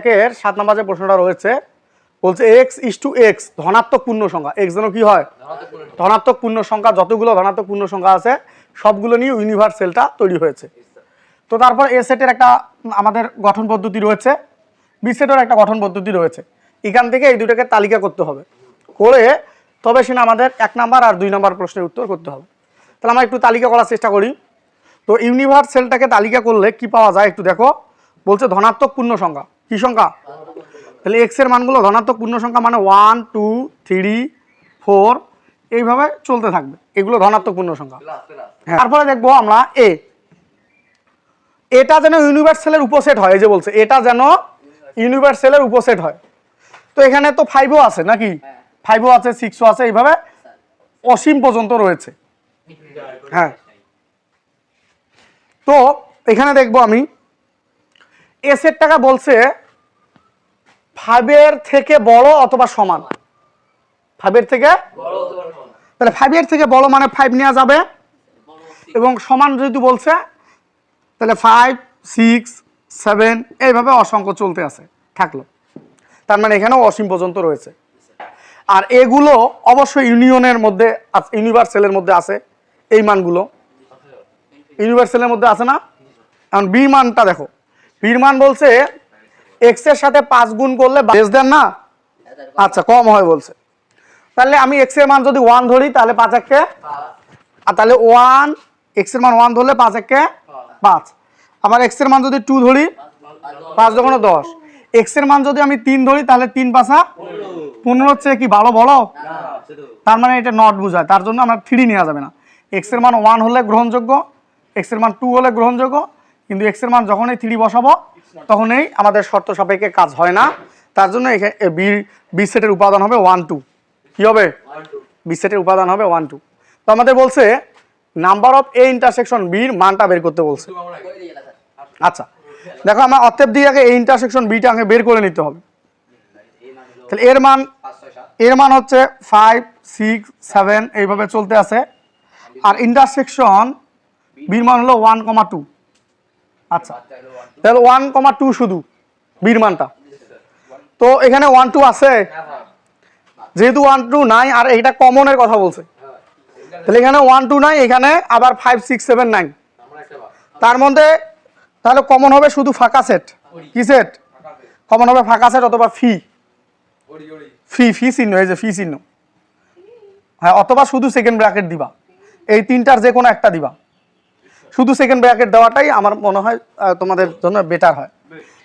একের সাত নম্বর যে প্রশ্নটা রয়েছে বলছে এক্স ইস টু এক্স ধনাত্মক পূর্ণ সংখ্যা। এক্স যেন কি হয়? ধনাত্মক পূর্ণ সংখ্যা। যতগুলো ধনাত্মক পূর্ণ সংখ্যা আছে সবগুলো নিয়ে ইউনিভার্সেলটা তৈরি হয়েছে। তো তারপর এ সেটের একটা আমাদের গঠন পদ্ধতি রয়েছে বি সেটের একটা গঠন পদ্ধতি রয়েছে। এখান থেকে এই দুটাকে তালিকা করতে হবে। করে তবে সেটা আমাদের এক নাম্বার আর দুই নাম্বার প্রশ্নের উত্তর করতে হবে। তাহলে আমরা একটু তালিকা করার চেষ্টা করি। তো ইউনিভার্সেলটাকে তালিকা করলে কি পাওয়া যায় একটু দেখো। বলছে ধনাত্মক পূর্ণ সংখ্যা। কি সংখ্যা? তাহলে এক্সের মানগুলো ধনাত্মক পূর্ণ সংখ্যা মানে ওয়ান টু থ্রি ফোর এইভাবে চলতে থাকবে। এগুলো ধনাত্মক পূর্ণ সংখ্যা। হ্যাঁ। তারপরে দেখব আমরা এ এটা যেন ইউনিভার্সেলের উপসেট হয় এই যে বলছে এটা যেন ইউনিভার্সেলের উপসেট হয়। তো এখানে তো ফাইভও আছে নাকি? ফাইভও আছে সিক্সও আছে এইভাবে অসীম পর্যন্ত রয়েছে। হ্যাঁ। তো এখানে দেখব আমি। এ সেটটাকে বলছে ফাইভের থেকে বড় অথবা সমান? ফাইভের থেকে তাহলে ফাইভের থেকে বড় মানে ফাইভ নেওয়া যাবে। এবং সমান যেহেতু বলছে, তাহলে ফাইভ, সিক্স, সেভেন, এইভাবে অসংখ্য চলতে আছে, থাকল। তার মানে এখানেও অসীম পর্যন্ত রয়েছে। আর এগুলো অবশ্যই ইউনিয়নের মধ্যে ইউনিভার্সেলের মধ্যে আছে এই মানগুলো। ইউনিভার্সেলের মধ্যে আছে না? এখন বি মানটা দেখো। বির মান বলছে এক্সের সাথে পাঁচ গুণ করলে বেশ দেন না? আচ্ছা কম হয় বলছে। তাহলে আমি এক্সের মান যদি ওয়ান ধরি, তাহলে পাঁচ একে আর তাহলে ওয়ান এক্সের মান ওয়ান ধরলে পাঁচ একে পাঁচ। আবার এক্সের মান যদি টু ধরি, পাঁচ যখন দশ। এক্সের মান যদি আমি তিন ধরি, তাহলে তিন পাঁচা পনেরো হচ্ছে কি ভালো বড় তার মানে এটা নট বোঝায়। তার জন্য আমার থ্রি নেওয়া যাবে না। এক্সের মান ওয়ান হলে গ্রহণযোগ্য এক্সের মান টু হলে গ্রহণযোগ্য, কিন্তু এক্সের মান যখনই থ্রি বসাবো তখনই আমাদের শর্ত সাপেক্ষে কাজ হয় না। তার জন্য বি বি সেটের উপাদান হবে ওয়ান টু কি হবে? বি সেটের উপাদান হবে ওয়ান টু তো আমাদের বলছে নাম্বার অফ এ ইন্টারসেকশন বির মানটা বের করতে বলছে। আচ্ছা। দেখো আমার অতএব দিয়ে আগে এই ইন্টারসেকশন বিটা আগে বের করে নিতে হবে। তাহলে এর মান এর মান হচ্ছে ফাইভ সিক্স সেভেন এইভাবে চলতে আছে। আর ইন্টারসেকশন বির মান হলো ওয়ান কমা টু আচ্ছা। তাহলে ওয়ান কমা টু শুধু, বির মানটা। তো এখানে ওয়ান টু আছে। যেহেতু ওয়ান টু নাই, আর এটা কমনের কথা বলছে। তাহলে এখানে ওয়ান টু নাই, এখানে আবার ফাইভ সিক্স সেভেন নাইন তার মধ্যে তাহলে কমন হবে শুধু ফাঁকা সেট কি সেট কমন হবে ফাঁকা সেট অথবা ফি ফি ফি চিহ্ন, এই যে ফি চিহ্ন। হ্যাঁ অথবা শুধু সেকেন্ড ব্র্যাকেট দিবা। এই তিনটার যে কোনো একটা দিবা। শুধু সেকেন্ড ব্র্যাকেট দেওয়াটাই আমার মনে হয় তোমাদের জন্য বেটার হয়।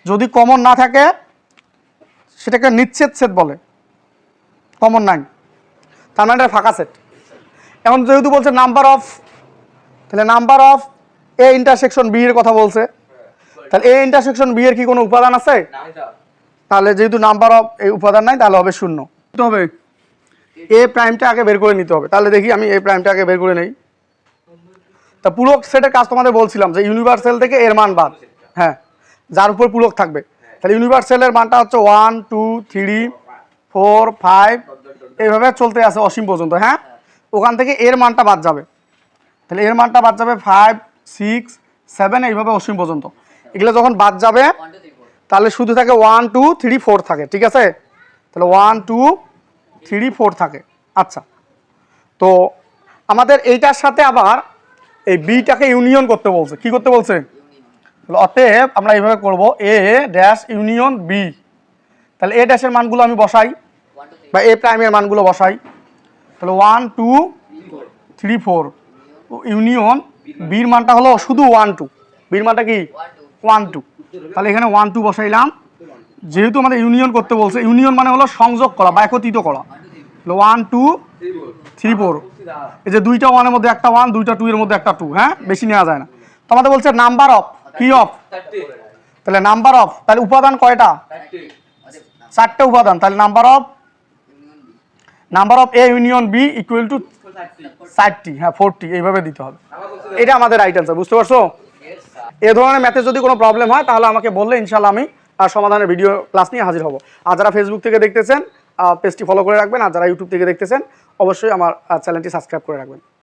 যদি কমন না থাকে, সেটাকে নিচ্ছেদ সেট বলে। কমন নাই তার মানে ফাঁকা সেট এখন যেহেতু বলছে নাম্বার অফ তাহলে number of A intersection B এর কথা বলছে। তাহলে এ ইন্টারসেকশন বি এর কি কোনো উপাদান আছে? তাহলে যেহেতু নাম্বার অফ এই উপাদান নাই, তাহলে হবে শূন্য। হবে। এ প্রাইমটা আগে বের করে নিতে হবে। তাহলে দেখি আমি এ প্রাইমটা আগে বের করে নেই। তা পুরক সেটের কাজ তোমাদের বলছিলাম যে ইউনিভার্সাল থেকে এর মান বাদ। হ্যাঁ যার উপর পুরক থাকবে। তাহলে ইউনিভার্সালের মানটা হচ্ছে one two three four five এইভাবে চলতে আছে অসীম পর্যন্ত হ্যাঁ? ওখান থেকে এর মানটা বাদ যাবে। তাহলে এর মানটা বাদ যাবে ফাইভ সিক্স সেভেন এইভাবে অসীম পর্যন্ত। এগুলো যখন বাদ যাবে, তাহলে শুধু থাকে ওয়ান টু থ্রি ফোর থাকে, ঠিক আছে? তাহলে ওয়ান টু থ্রি ফোর থাকে। আচ্ছা। তো আমাদের এইটার সাথে আবার এই বিটাকে ইউনিয়ন করতে বলছে। কি করতে বলছে? অতএব আমরা এইভাবে করব, এ ড্যাশ ইউনিয়ন বি তাহলে এ ড্যাশের মানগুলো আমি বসাই, বা এ প্রাইমের মানগুলো বসাই। তাহলে one two three four union বির মানটা হলো শুধু ওয়ান টু বির মানটা কি? ওয়ান টু তাহলে এখানে ওয়ান টু বসাইলাম। যেহেতু আমাদের ইউনিয়ন করতে বলছে ইউনিয়ন মানে হলো সংযোগ করা বা একত্রিত করা। ওয়ান টু থ্রি ফোর এই যে দুইটা ওয়ানের মধ্যে একটা ওয়ান দুইটা টু এর মধ্যে একটা টু হ্যাঁ? বেশি নেওয়া যায় না। তো আমাদের বলছে নাম্বার অফ কি অফ তাহলে নাম্বার অফ তাহলে উপাদান কয়টা? চারটে উপাদান। তাহলে number of number of A union B equal to চারটি হ্যাঁ ফোরটি এইভাবে দিতে হবে। এটা আমাদের রাইট অ্যান্সার বুঝতে পারছ? এ ধরনের ম্যাথে যদি কোনো প্রবলেম হয়, তাহলে আমাকে বললে ইনশাল্লাহ আমি সমাধানের ভিডিও ক্লাস নিয়ে হাজির হব। আর যারা ফেসবুক থেকে দেখতেছেন পেজটি ফলো করে রাখবেন। আর যারা ইউটিউব থেকে দেখতেছেন, অবশ্যই আমার চ্যানেলটি সাবস্ক্রাইব করে রাখবেন।